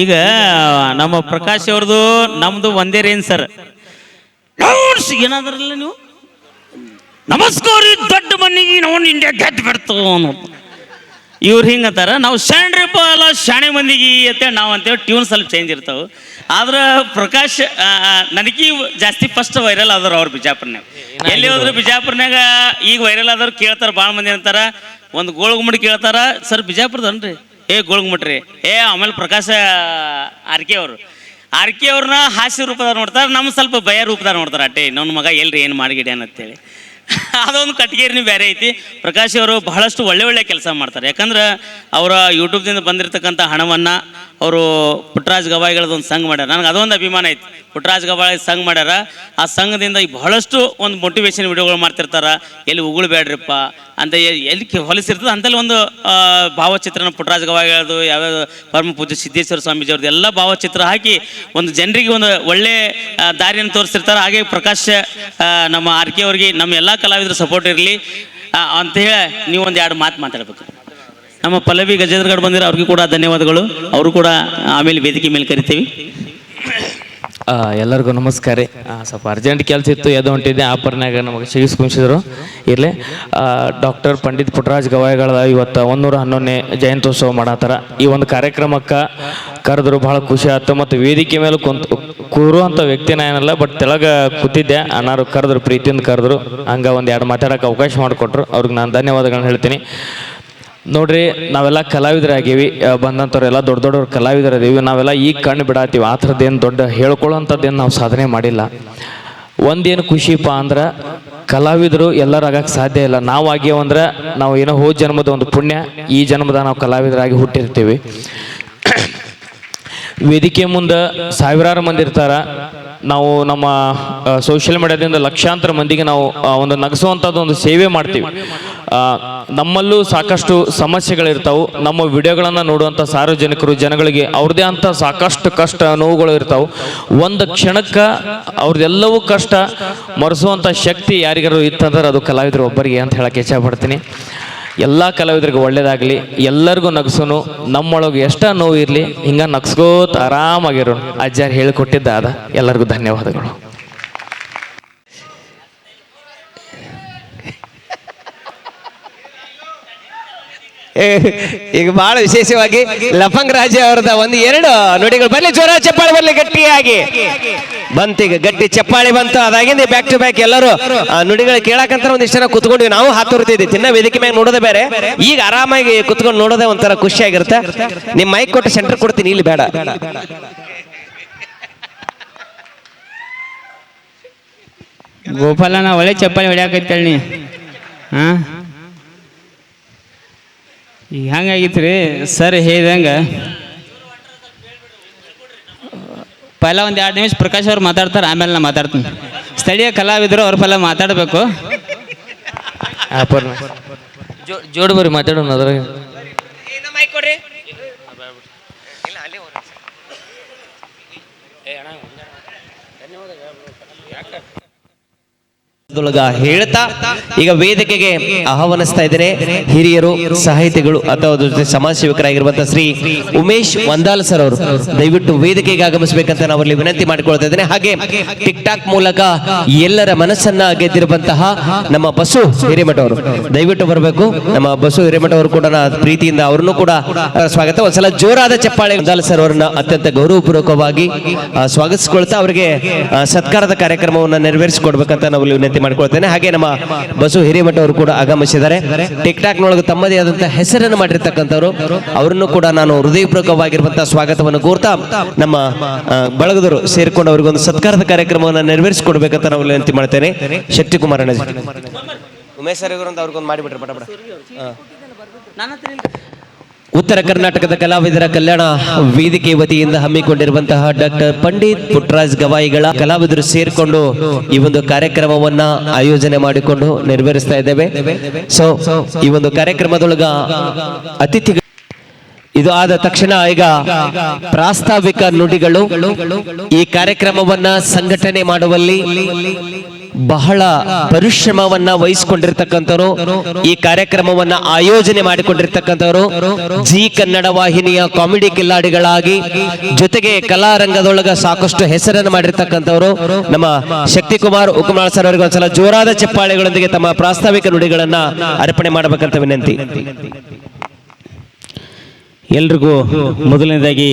ಈಗ ನಮ್ಮ ಪ್ರಕಾಶ್ ಅವ್ರದ್ದು ನಮ್ದು ಒಂದೇ ರೇನ್ ಸರ್ ಏನಾದ್ರಲ್ಲ ನೀವು? ನಮಸ್ಕಾರ ದೊಡ್ಡ ಮಣ್ಣಿಗೆ ನಾವು ಇಂಡಿಯಾ ಗೆದ್ದು ಬಿಡ್ತು ಅನ್ನೋದು. ಇವ್ರು ಹಿಂಗಂತಾರ ನಾವು ಶಾಣ್ರಿಪ್ಪ ಅಲ್ಲ, ಶಾಣೆ ಮಂದಿಗೆ ಅಂತೇಳಿ ನಾವು ಅಂತೇಳಿ ಟ್ಯೂನ್ ಸ್ವಲ್ಪ ಚೇಂಜ್ ಇರ್ತಾವೆ. ಆದ್ರೆ ಪ್ರಕಾಶ್ ನನಗೆ ಜಾಸ್ತಿ ಫಸ್ಟ್ ವೈರಲ್ ಆದ್ರು ಅವ್ರು ಬಿಜಾಪುರ್ನಾಗ ಎಲ್ಲಿ ಹೋದ್ರು ಬಿಜಾಪುರ್ನಾಗ ಈಗ ವೈರಲ್ ಆದವ್ರು ಕೇಳ್ತಾರ ಭಾಳ ಮಂದಿ ಅಂತಾರ. ಒಂದು ಗೋಳಗುಂಬಡಿ ಕೇಳ್ತಾರ, ಸರ್ ಬಿಜಾಪುರದನ್ರಿ ಏ ಗೋಳ್ಗುಮಟ್ರಿ ಏ, ಆಮೇಲೆ ಪ್ರಕಾಶ ಆರ್ಕೆ ಅವರು. ಆರ್ಕೆ ಅವ್ರನ್ನ ಹಾಸ್ಯ ರೂಪದಾಗ ನೋಡ್ತಾರೆ ನಮ್ಮ ಸ್ವಲ್ಪ ಭಯ ರೂಪದಾಗ ನೋಡ್ತಾರೆ ಅಟ್ಟೆ. ನನ್ನ ಮಗ ಎಲ್ರಿ ಏನು ಮಾಡಿಗಿಡಿ ಅಂತೇಳಿ. ಅದೊಂದು ಕಟ್ಗೇರಿನೇ ಬೇರೆ ಐತಿ. ಪ್ರಕಾಶ್ ಅವರು ಬಹಳಷ್ಟು ಒಳ್ಳೆ ಒಳ್ಳೆ ಕೆಲಸ ಮಾಡ್ತಾರೆ. ಯಾಕಂದ್ರೆ ಅವರ ಯೂಟ್ಯೂಬ್ದಿಂದ ಬಂದಿರತಕ್ಕಂಥ ಹಣವನ್ನು ಅವರು ಪುಟ್ಟರಾಜ್ ಗವಾಯಿಗಳದ್ದು ಒಂದು ಸಂಘ ಮಾಡ್ಯಾರ. ನನಗೆ ಅದೊಂದು ಅಭಿಮಾನ ಐತಿ. ಪುಟ್ಟರಾಜ್ ಗವಾಯಿ ಸಂಘ ಮಾಡ್ಯಾರ. ಆ ಸಂಘದಿಂದ ಬಹಳಷ್ಟು ಒಂದು ಮೋಟಿವೇಶನ್ ವಿಡಿಯೋಗಳು ಮಾಡ್ತಿರ್ತಾರೆ. ಎಲ್ಲಿ ಉಗುಳ್ಬೇಡ್ರಿಪ್ಪ ಅಂತ ಎ- ಎಲ್ಲಿ ಹೊಲಿಸಿರ್ತದೆ ಅಂತಲ್ಲಿ ಒಂದು ಭಾವಚಿತ್ರನ ಪುಟ್ಟರಾಜ ಗವಾಯಿಗಳದು ಯಾವ್ಯಾವ ಪರಮ ಪೂಜ್ಯ ಸಿದ್ದೇಶ್ವರ ಸ್ವಾಮೀಜಿಯವ್ರದ್ದು ಎಲ್ಲ ಭಾವಚಿತ್ರ ಹಾಕಿ ಒಂದು ಜನರಿಗೆ ಒಂದು ಒಳ್ಳೆ ದಾರಿಯನ್ನು ತೋರಿಸಿರ್ತಾರೆ. ಹಾಗೆ ಪ್ರಕಾಶ್ ನಮ್ಮ ಆರ್ ಕೆ ಅವ್ರಿಗೆ ನಮ್ಮ ಎಲ್ಲ ಕಲಾವಿದರ ಸಪೋರ್ಟ್ ಇರಲಿ. ಅಂತ ಹೇಳಿ ನೀವು ಒಂದು ಎರಡು ಮಾತು ಮಾತಾಡಬೇಕು. ನಮ್ಮ ಪಲ್ಲವಿ ಗಜೇಂದ್ರಗಡ್ ಬಂದಿರೋ ಅವ್ರಿಗೂ ಕೂಡ ಧನ್ಯವಾದಗಳು. ಅವರು ಕೂಡ ಆಮೇಲೆ ವೇದಿಕೆ ಮೇಲೆ ಕರಿತೀವಿ. ಎಲ್ಲರಿಗೂ ನಮಸ್ಕಾರ ರೀ. ಸ್ವಲ್ಪ ಅರ್ಜೆಂಟ್ ಕೆಲಸ ಇತ್ತು ಎದ್ದು ಹೊಂಟಿದ್ದೆ ಆಪರ್ನಾಗ ನಮಗೆ ಸಿಗಿಸ್ಕೊಂಡ್ಸಿದ್ರು ಇರಲಿ. ಡಾಕ್ಟರ್ ಪಂಡಿತ್ ಪುಟ್ರಾಜ್ ಗವಾಯಿಗಳ ಇವತ್ತು ಒಂದೂರ ಹನ್ನೊಂದನೇ ಜಯಂತ್ಯೋತ್ಸವ ಮಾಡತ್ತಾರ. ಈ ಒಂದು ಕಾರ್ಯಕ್ರಮಕ್ಕೆ ಕರೆದ್ರು ಭಾಳ ಖುಷಿ ಆಯ್ತು ಮತ್ತು ವೇದಿಕೆ ಮೇಲೆ ಕುಂತು ಕೂರುವಂಥ ವ್ಯಕ್ತಿನ ಏನಲ್ಲ ಬಟ್ ತೆಳಗ ಕೂತಿದ್ದೆ. ಅನ್ನಾರು ಕರೆದ್ರು, ಪ್ರೀತಿಯಿಂದ ಕರೆದ್ರು. ಹಂಗೆ ಒಂದು ಎರಡು ಮಾತಾಡೋಕೆ ಅವಕಾಶ ಮಾಡಿಕೊಟ್ರು. ಅವ್ರಿಗೆ ನಾನು ಧನ್ಯವಾದಗಳನ್ನ ಹೇಳ್ತೀನಿ. ನೋಡ್ರಿ, ನಾವೆಲ್ಲ ಕಲಾವಿದರಾಗೀವಿ ಬಂದಂಥವ್ರೆಲ್ಲ ದೊಡ್ಡ ದೊಡ್ಡವ್ರು ಕಲಾವಿದರಾದೀವಿ, ನಾವೆಲ್ಲ ಈಗ ಕಣ್ಣು ಬಿಡಾತೀವಿ, ಆ ಥರದ್ದೇನು ದೊಡ್ಡ ಹೇಳ್ಕೊಳ್ಳೋಂಥದ್ದೇನು ನಾವು ಸಾಧನೆ ಮಾಡಿಲ್ಲ. ಒಂದೇನು ಖುಷಿಪ್ಪ ಅಂದ್ರೆ, ಕಲಾವಿದರು ಎಲ್ಲರಾಗಕ್ಕೆ ಸಾಧ್ಯ ಇಲ್ಲ. ನಾವು ಆಗ್ಯಾವಂದ್ರೆ ನಾವು ಏನೋ ಹೋದ ಜನ್ಮದ ಒಂದು ಪುಣ್ಯ, ಈ ಜನ್ಮದ ನಾವು ಕಲಾವಿದರಾಗಿ ಹುಟ್ಟಿರ್ತೀವಿ. ವೇದಿಕೆ ಮುಂದೆ ಸಾವಿರಾರು ಮಂದಿ ಇರ್ತಾರ. ನಾವು ನಮ್ಮ ಸೋಷಿಯಲ್ ಮೀಡಿಯಾದಿಂದ ಲಕ್ಷಾಂತರ ಮಂದಿಗೆ ನಾವು ಒಂದು ನಗಿಸುವಂಥದ್ದು ಒಂದು ಸೇವೆ ಮಾಡ್ತೀವಿ. ನಮ್ಮಲ್ಲೂ ಸಾಕಷ್ಟು ಸಮಸ್ಯೆಗಳಿರ್ತಾವೆ. ನಮ್ಮ ವಿಡಿಯೋಗಳನ್ನು ನೋಡುವಂಥ ಸಾರ್ವಜನಿಕರು, ಜನಗಳಿಗೆ ಅವ್ರದ್ದೇ ಅಂತ ಸಾಕಷ್ಟು ಕಷ್ಟ ನೋವುಗಳು ಇರ್ತಾವೆ. ಒಂದು ಕ್ಷಣಕ್ಕೆ ಅವ್ರದ್ದೆಲ್ಲವೂ ಕಷ್ಟ, ಮರೆಸುವಂಥ ಶಕ್ತಿ ಯಾರಿಗಾರು ಇತ್ತಂದ್ರೆ ಅದು ಕಲಾವಿದರು ಒಬ್ಬರಿಗೆ ಅಂತ ಹೇಳಕ್ಕೆ ಇಚ್ಛಪಡ್ತೀನಿ. ಎಲ್ಲ ಕಲಾವಿದರಿಗೆ ಒಳ್ಳೇದಾಗಲಿ, ಎಲ್ಲರಿಗೂ ನಗ್ಸೋನು, ನಮ್ಮೊಳಗೆ ಎಷ್ಟ ನೋವು ಇರಲಿ, ಹಿಂಗೆ ನಗ್ಸ್ಕೋತ ಆರಾಮಾಗಿರೋ. ಅಜ್ಜಾರು ಹೇಳಿಕೊಟ್ಟಿದ್ದ ಅದ ಎಲ್ಲರಿಗೂ ಧನ್ಯವಾದಗಳು. ಈಗ ಬಹಳ ವಿಶೇಷವಾಗಿ ಲಫಂಗ್ ರಾಜ ಅವರದ ಒಂದು ಎರಡು ನುಡಿಗಳು. ಬರ್ಲಿ ಜ್ವರ ಚಪ್ಪಾಳೆ ಬರ್ಲಿ ಗಟ್ಟಿಯಾಗಿ. ಬಂತೀಗ ಗಟ್ಟಿ ಚಪ್ಪಾಳಿ ಬಂತು. ಅದಾಗಿಂದ ಬ್ಯಾಕ್ ಟು ಬ್ಯಾಕ್ ಎಲ್ಲರೂ ನುಡಿಗಳು ಕೇಳಕಂತ ಒಂದಿಷ್ಟು ಜನ ಕುತ್ಕೊಂಡ್ವಿ. ನಾವು ಹಾತುರ್ತಿದ್ವಿ. ತಿನ್ನ ವೇದಿಕೆ ಮ್ಯಾಗ ನೋಡೋದೇ ಬೇರೆ. ಈಗ ಆರಾಮಾಗಿ ಕುತ್ಕೊಂಡು ನೋಡೋದೇ ಒಂಥರ ಖುಷಿಯಾಗಿರುತ್ತೆ. ನಿಮ್ ಮೈಕ್ ಕೊಟ್ಟು ಸೆಂಟರ್ ಕೊಡ್ತೀನಿ, ಇಲ್ಲಿ ಬೇಡ. ಗೋಪಾಲನ ಒಳ್ಳೆ ಚಪ್ಪಾಳಿ ಹೊಡ್ಯಾಕತ್ತೇಳಿ ನೀ. ಹಾಂ? ಹಂಗಾಗಿತ್ತು ರೀ ಸರ್ ಹೇಳ್ದಂಗೆ ಪೈಲ ಒಂದು ಎರಡು ನಿಮಿಷ ಪ್ರಕಾಶ್ ಅವ್ರು ಮಾತಾಡ್ತಾರೆ ಆಮೇಲೆ ನಾ ಮಾತಾಡ್ತೀನಿ. ಸ್ಥಳೀಯ ಕಲಾವಿದರು ಅವ್ರ ಪೈಲ ಮಾತಾಡಬೇಕು. ಜೋಡ್ ಬರ್ರಿ ಮಾತಾಡೋಣ ಅದ್ರಾಗ. ದೊಳಗ ಹೇಳ್ತಾ, ಈಗ ವೇದಿಕೆಗೆ ಆಹ್ವಾನಿಸ್ತಾ ಇದ್ದೇನೆ. ಹಿರಿಯರು, ಸಾಹಿತಿಗಳು, ಅಥವಾ ಸಮಾಜ ಸೇವಕರಾಗಿರುವಂತಹ ಶ್ರೀ ಉಮೇಶ್ ವಂದಾಲ್ ಸರ್ ಅವರು, ದಯವಿಟ್ಟು ವೇದಿಕೆಗೆ ಆಗಮಿಸಬೇಕಂತ ನಾವು ಅಲ್ಲಿ ವಿನಂತಿ ಮಾಡಿಕೊಳ್ತಾ ಇದ್ದೇನೆ. ಹಾಗೆ ಟಿಕ್ ಟಾಕ್ ಮೂಲಕ ಎಲ್ಲರ ಮನಸ್ಸನ್ನ ಗೆದ್ದಿರುವಂತಹ ನಮ್ಮ ಬಸು ಹಿರೇಮಠ ಅವರು, ದಯವಿಟ್ಟು ಬರಬೇಕು. ನಮ್ಮ ಬಸು ಹಿರೇಮಠ ಅವರು ಕೂಡ ಪ್ರೀತಿಯಿಂದ ಅವರನ್ನು ಕೂಡ ಸ್ವಾಗತ. ಒಂದ್ಸಲ ಜೋರಾದ ಚಪ್ಪಾಳೆ ವಂದಾಲ್ ಸರ್ ಅವರನ್ನ ಅತ್ಯಂತ ಗೌರವಪೂರ್ವಕವಾಗಿ ಸ್ವಾಗತಿಸಿಕೊಳ್ತಾ ಅವರಿಗೆ ಸತ್ಕಾರದ ಕಾರ್ಯಕ್ರಮವನ್ನು ನೆರವೇರಿಸಿಕೊಡ್ಬೇಕಂತ ನಾವು ವಿನಂತಿ ಮಾಡ್ಕೊಳ್ತೇನೆ. ಹಾಗೆ ನಮ್ಮ ಬಸು ಹಿರೇಮಠ ಅವರು ಕೂಡ ಆಗಮಿಸಿದ್ದಾರೆ. ಟಿಕ್ ಟಾಕ್ ನೊಳಗೆ ತಮ್ಮದೇ ಆದಂತಹ ಹೆಸರನ್ನು ಮಾಡಿರ್ತಕ್ಕಂಥವ್ರು. ಅವರನ್ನು ಕೂಡ ನಾನು ಹೃದಯಪೂರ್ವಕವಾಗಿರುವಂತಹ ಸ್ವಾಗತವನ್ನು ಕೋರ್ತಾ ನಮ್ಮ ಬಳಗದರು ಬಳಗದವರು ಸೇರಿಕೊಂಡು ಅವರಿಗೊಂದು ಸತ್ಕಾರದ ಕಾರ್ಯಕ್ರಮವನ್ನು ನೆರವೇರಿಸಿಕೊಡ್ಬೇಕಂತ ನಾವು ವಿನಂತಿ ಮಾಡ್ತೇನೆ. ಶಕ್ತಿ ಕುಮಾರ್ ಅಣ್ಣಜಿ. ಉಮೇಶ್ ಸರ್ ಅಂತ ಅವ್ರಿಗೊಂದು ಮಾಡಿಬಿಟ್ರೆ ಪಟ ಪಟ. ಉತ್ತರ ಕರ್ನಾಟಕದ ಕಲಾವಿದರ ಕಲ್ಯಾಣ ವೇದಿಕೆ ವತಿಯಿಂದ ಹಮ್ಮಿಕೊಂಡಿರುವಂತಹ ಡಾಕ್ಟರ್ ಪಂಡಿತ್ ಪುಟ್ರಾಜ್ ಗವಾಯಿಗಳ ಕಲಾವಿದರು ಸೇರಿಕೊಂಡು ಈ ಒಂದು ಕಾರ್ಯಕ್ರಮವನ್ನ ಆಯೋಜನೆ ಮಾಡಿಕೊಂಡು ನೆರವೇರಿಸ್ತಾ ಇದ್ದೇವೆ. ಸೊ ಈ ಒಂದು ಕಾರ್ಯಕ್ರಮದೊಳಗ ಅತಿಥಿ ಇದು ಆದ ತಕ್ಷಣ ಈಗ ಪ್ರಾಸ್ತಾವಿಕ ನುಡಿಗಳು ಈ ಕಾರ್ಯಕ್ರಮವನ್ನ ಸಂಘಟನೆ ಮಾಡುವಲ್ಲಿ ಬಹಳ ಪರಿಶ್ರಮವನ್ನ ವಹಿಸಿಕೊಂಡಿರ್ತಕ್ಕಂಥವ್ರು, ಈ ಕಾರ್ಯಕ್ರಮವನ್ನ ಆಯೋಜನೆ ಮಾಡಿಕೊಂಡಿರ್ತಕ್ಕಂಥವ್ರು, ಜಿ ಕನ್ನಡ ವಾಹಿನಿಯ ಕಾಮಿಡಿ ಕಿಲ್ಲಾಡಿಗಳಾಗಿ, ಜೊತೆಗೆ ಕಲಾರಂಗದೊಳಗ ಸಾಕಷ್ಟು ಹೆಸರನ್ನು ಮಾಡಿರ್ತಕ್ಕಂಥವ್ರು, ನಮ್ಮ ಶಕ್ತಿಕುಮಾರ್ ಉಕುಮಾರ್ ಸರ್ ಅವರಿಗೆ ಒಂದ್ಸಲ ಜೋರಾದ ಚಪ್ಪಾಳೆಗಳೊಂದಿಗೆ ತಮ್ಮ ಪ್ರಾಸ್ತಾವಿಕ ನುಡಿಗಳನ್ನ ಅರ್ಪಣೆ ಮಾಡಬೇಕಂತ ವಿನಂತಿ. ಎಲ್ರಿಗೂ ಮೊದಲನೇದಾಗಿ